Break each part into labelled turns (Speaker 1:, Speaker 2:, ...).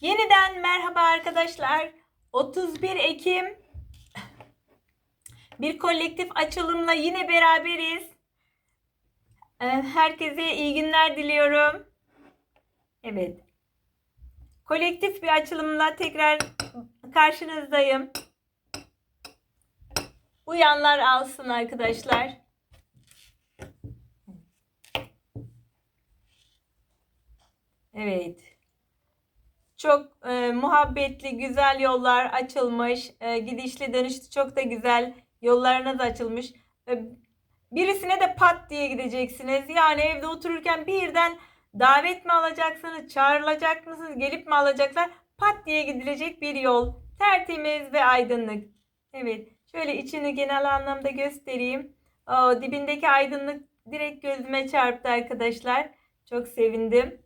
Speaker 1: Yeniden merhaba arkadaşlar. 31 Ekim bir kolektif açılımla yine beraberiz. Ee, Herkese iyi günler diliyorum. Evet. Kolektif bir açılımla tekrar karşınızdayım. Uyanlar alsın arkadaşlar. Evet. Çok e, muhabbetli, güzel yollar açılmış. E, gidişli dönüşlü çok da güzel yollarınız açılmış. E, birisine de pat diye gideceksiniz. Yani evde otururken birden davet mi alacaksınız, çağrılacak mısınız, gelip mi alacaklar? Pat diye gidilecek bir yol. Tertemiz ve aydınlık. Evet. Şöyle içini genel anlamda göstereyim. O, dibindeki aydınlık direkt gözüme çarptı arkadaşlar. Çok sevindim.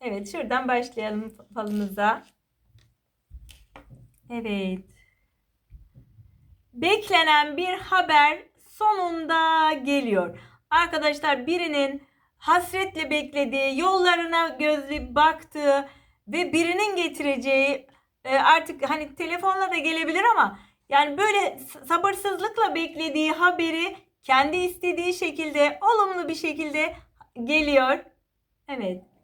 Speaker 1: Evet, şuradan başlayalım falımıza. Evet. Beklenen bir haber sonunda geliyor. Arkadaşlar birinin hasretle beklediği, yollarına gözlü baktığı ve birinin getireceği e, artık hani telefonla da gelebilir ama yani böyle sabırsızlıkla beklediği haberi kendi istediği şekilde, olumlu bir şekilde geliyor. Evet.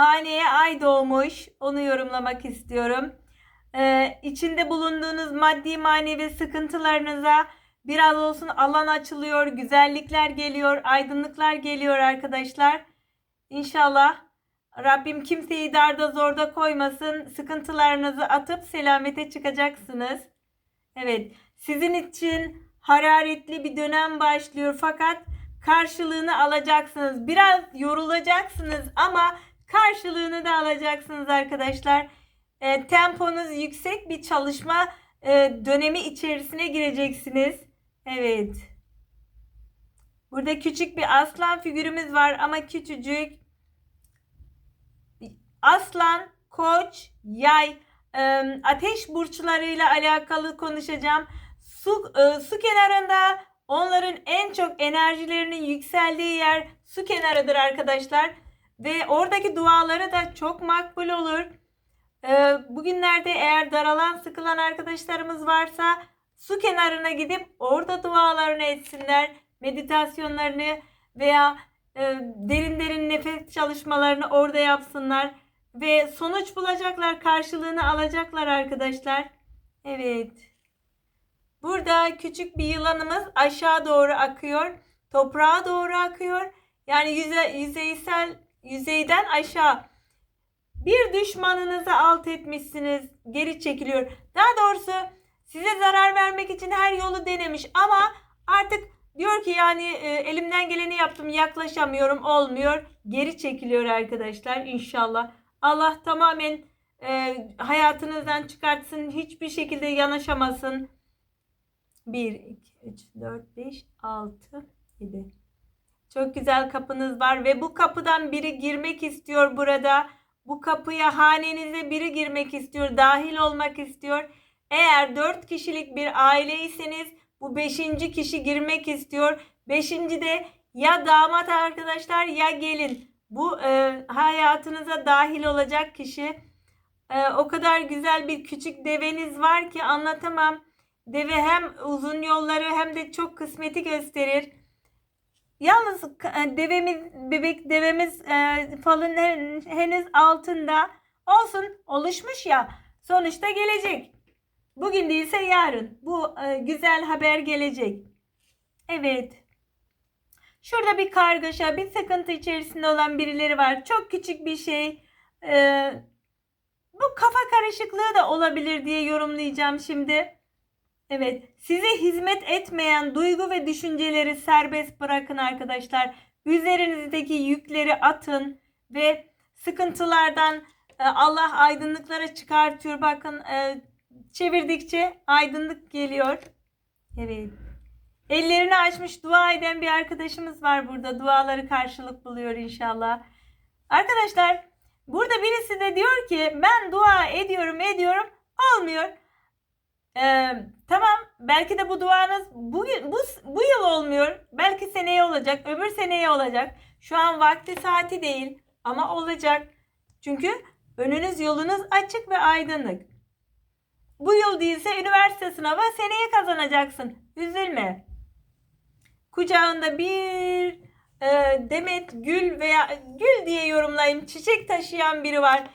Speaker 1: Haneye ay doğmuş. Onu yorumlamak istiyorum. Ee, içinde bulunduğunuz maddi manevi sıkıntılarınıza biraz olsun alan açılıyor. Güzellikler geliyor. Aydınlıklar geliyor arkadaşlar. İnşallah Rabbim kimseyi darda zorda koymasın. Sıkıntılarınızı atıp selamete çıkacaksınız. Evet. Sizin için hararetli bir dönem başlıyor fakat karşılığını alacaksınız. Biraz yorulacaksınız ama karşılığını da alacaksınız arkadaşlar. E, temponuz yüksek bir çalışma e, dönemi içerisine gireceksiniz. Evet. Burada küçük bir aslan figürümüz var ama küçücük. Aslan, koç, yay, e, ateş burçlarıyla alakalı konuşacağım. Su, e, su kenarında onların en çok enerjilerinin yükseldiği yer su kenarıdır arkadaşlar. Ve oradaki duaları da çok makbul olur. Ee, bugünlerde eğer daralan sıkılan arkadaşlarımız varsa su kenarına gidip orada dualarını etsinler. Meditasyonlarını veya e, derin derin nefes çalışmalarını orada yapsınlar. Ve sonuç bulacaklar, karşılığını alacaklar arkadaşlar. Evet. Burada küçük bir yılanımız aşağı doğru akıyor. Toprağa doğru akıyor. Yani yüze, yüzeysel yüzeyden aşağı bir düşmanınızı alt etmişsiniz geri çekiliyor. Daha doğrusu size zarar vermek için her yolu denemiş ama artık diyor ki yani e, elimden geleni yaptım yaklaşamıyorum olmuyor geri çekiliyor arkadaşlar inşallah. Allah tamamen e, hayatınızdan çıkartsın hiçbir şekilde yanaşamasın. 1, 2, 3, 4, 5, 6, 7. Çok güzel kapınız var ve bu kapıdan biri girmek istiyor burada. Bu kapıya hanenize biri girmek istiyor, dahil olmak istiyor. Eğer 4 kişilik bir aileyseniz bu 5. kişi girmek istiyor. 5. de ya damat arkadaşlar ya gelin. Bu e, hayatınıza dahil olacak kişi. E, o kadar güzel bir küçük deveniz var ki anlatamam. Deve hem uzun yolları hem de çok kısmeti gösterir. Yalnız e, devemiz, bebek devemiz e, falın henüz altında olsun oluşmuş ya sonuçta gelecek. Bugün değilse yarın bu e, güzel haber gelecek. Evet. Şurada bir kargaşa, bir sıkıntı içerisinde olan birileri var. Çok küçük bir şey. E, bu kafa karışıklığı da olabilir diye yorumlayacağım şimdi. Evet, size hizmet etmeyen duygu ve düşünceleri serbest bırakın arkadaşlar. Üzerinizdeki yükleri atın ve sıkıntılardan e, Allah aydınlıklara çıkartıyor. Bakın e, çevirdikçe aydınlık geliyor. Evet. Ellerini açmış dua eden bir arkadaşımız var burada. Duaları karşılık buluyor inşallah. Arkadaşlar burada birisi de diyor ki ben dua ediyorum ediyorum olmuyor. Ee, tamam belki de bu duanız bugün bu, bu yıl olmuyor. Belki seneye olacak, öbür seneye olacak. Şu an vakti saati değil. Ama olacak. Çünkü önünüz yolunuz açık ve aydınlık. Bu yıl değilse üniversite sınavı seneye kazanacaksın. Üzülme. Kucağında bir e, demet gül veya gül diye yorumlayayım çiçek taşıyan biri var.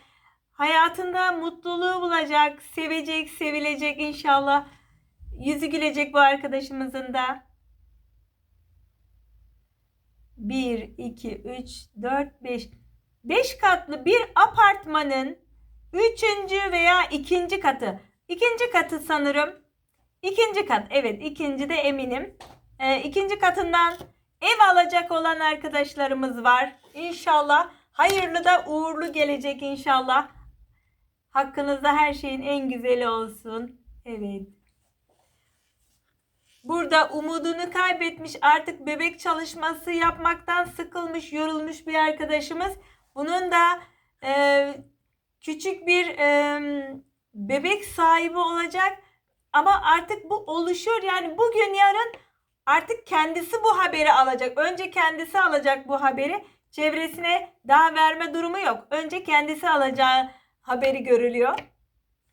Speaker 1: Hayatında mutluluğu bulacak, sevecek, sevilecek inşallah. Yüzü gülecek bu arkadaşımızın da. 1, 2, 3, 4, 5. 5 katlı bir apartmanın 3. veya 2. katı. İkinci katı sanırım. İkinci kat. Evet ikinci de eminim. Ee, ikinci katından ev alacak olan arkadaşlarımız var. İnşallah hayırlı da uğurlu gelecek inşallah. Hakkınızda her şeyin en güzeli olsun. Evet. Burada umudunu kaybetmiş artık bebek çalışması yapmaktan sıkılmış yorulmuş bir arkadaşımız. Bunun da e, küçük bir e, bebek sahibi olacak. Ama artık bu oluşuyor yani bugün yarın artık kendisi bu haberi alacak. Önce kendisi alacak bu haberi. Çevresine daha verme durumu yok. Önce kendisi alacağı haberi görülüyor.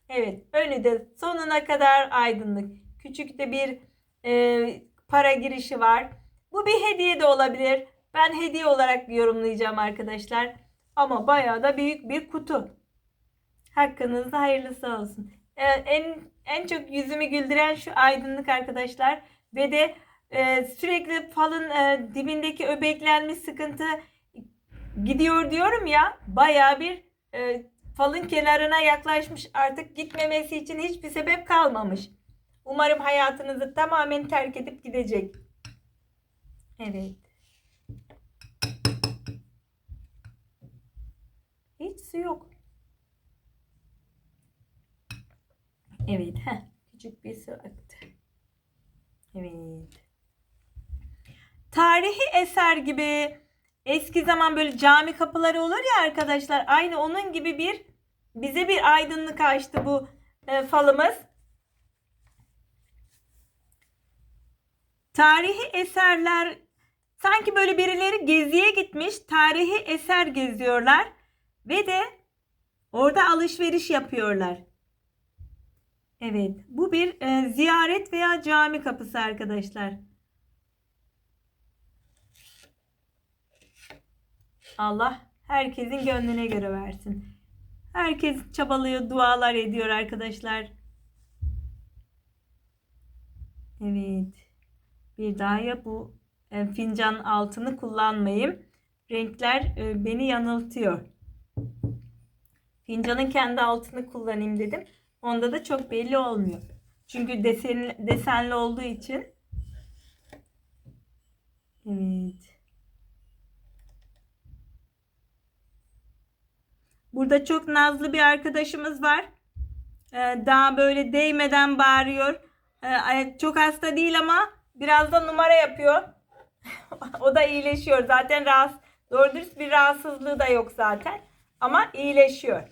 Speaker 1: Evet önü de sonuna kadar aydınlık. Küçük de bir e, para girişi var. Bu bir hediye de olabilir. Ben hediye olarak yorumlayacağım arkadaşlar. Ama bayağı da büyük bir kutu. Hakkınızda hayırlısı olsun. E, en en çok yüzümü güldüren şu aydınlık arkadaşlar ve de e, sürekli falın e, dibindeki öbeklenmiş sıkıntı gidiyor diyorum ya bayağı bir e, falın kenarına yaklaşmış artık gitmemesi için hiçbir sebep kalmamış. Umarım hayatınızı tamamen terk edip gidecek. Evet. Hiç su yok. Evet. Heh, küçük bir su aktı. Evet. Tarihi eser gibi eski zaman böyle cami kapıları olur ya arkadaşlar. Aynı onun gibi bir bize bir aydınlık açtı bu e, falımız. Tarihi eserler sanki böyle birileri geziye gitmiş tarihi eser geziyorlar ve de orada alışveriş yapıyorlar. Evet bu bir e, ziyaret veya cami kapısı arkadaşlar. Allah herkesin gönlüne göre versin. Herkes çabalıyor, dualar ediyor arkadaşlar. Evet. Bir daha ya bu e, fincan altını kullanmayayım. Renkler e, beni yanıltıyor. Fincanın kendi altını kullanayım dedim. Onda da çok belli olmuyor. Çünkü desen, desenli olduğu için. Evet. Burada çok nazlı bir arkadaşımız var. Ee, daha böyle değmeden bağırıyor. Ee, çok hasta değil ama biraz da numara yapıyor. o da iyileşiyor. Zaten rahatsız, doğru dürüst bir rahatsızlığı da yok zaten. Ama iyileşiyor.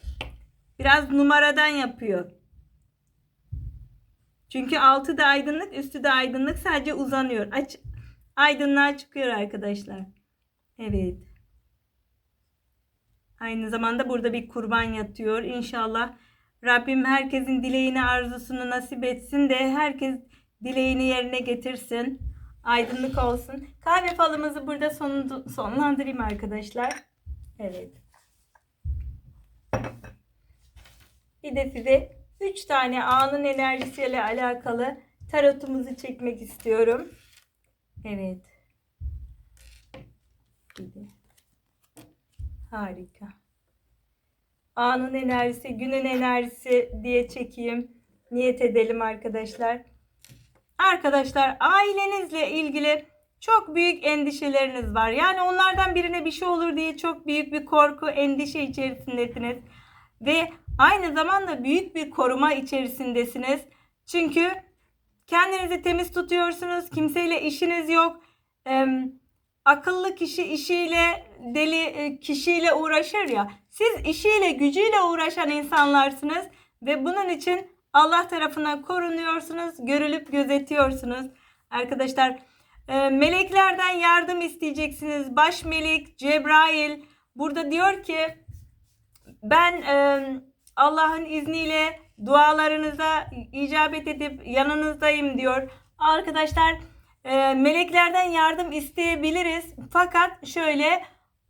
Speaker 1: Biraz numaradan yapıyor. Çünkü altı da aydınlık, üstü de aydınlık sadece uzanıyor. Aç, aydınlığa çıkıyor arkadaşlar. Evet. Aynı zamanda burada bir kurban yatıyor. İnşallah Rabbim herkesin dileğini arzusunu nasip etsin de herkes dileğini yerine getirsin. Aydınlık olsun. Kahve falımızı burada son, sonlandırayım arkadaşlar. Evet. Bir de size 3 tane anın enerjisiyle alakalı tarotumuzu çekmek istiyorum. Evet. Bir de. Harika. Anın enerjisi, günün enerjisi diye çekeyim. Niyet edelim arkadaşlar. Arkadaşlar ailenizle ilgili çok büyük endişeleriniz var. Yani onlardan birine bir şey olur diye çok büyük bir korku, endişe içerisindesiniz. Ve aynı zamanda büyük bir koruma içerisindesiniz. Çünkü kendinizi temiz tutuyorsunuz. Kimseyle işiniz yok. Akıllı kişi işiyle deli e, kişiyle uğraşır ya. Siz işiyle gücüyle uğraşan insanlarsınız ve bunun için Allah tarafından korunuyorsunuz, görülüp gözetiyorsunuz. Arkadaşlar e, meleklerden yardım isteyeceksiniz. Baş melek Cebrail Burada diyor ki ben e, Allah'ın izniyle dualarınıza icabet edip yanınızdayım diyor. Arkadaşlar e, meleklerden yardım isteyebiliriz. Fakat şöyle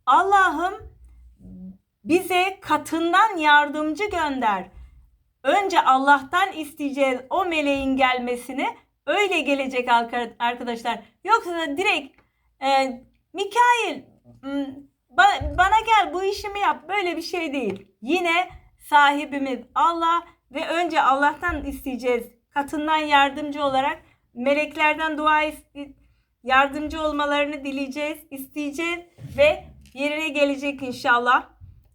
Speaker 1: Allah'ım bize katından yardımcı gönder. Önce Allah'tan isteyeceğiz o meleğin gelmesini. Öyle gelecek arka- arkadaşlar. Yoksa direkt e, Mikail bana gel bu işimi yap. Böyle bir şey değil. Yine sahibimiz Allah ve önce Allah'tan isteyeceğiz. Katından yardımcı olarak meleklerden dua yardımcı olmalarını dileyeceğiz, isteyeceğiz ve yerine gelecek inşallah.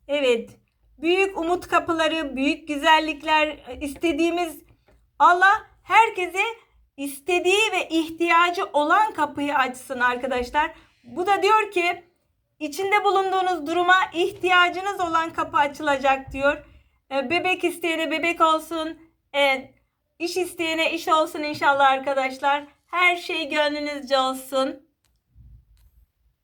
Speaker 1: Evet. Büyük umut kapıları, büyük güzellikler e, istediğimiz Allah herkese istediği ve ihtiyacı olan kapıyı açsın arkadaşlar. Bu da diyor ki içinde bulunduğunuz duruma ihtiyacınız olan kapı açılacak diyor. E, Bebek isteyene bebek olsun. Evet. İş isteyene iş olsun inşallah arkadaşlar. Her şey gönlünüzce olsun.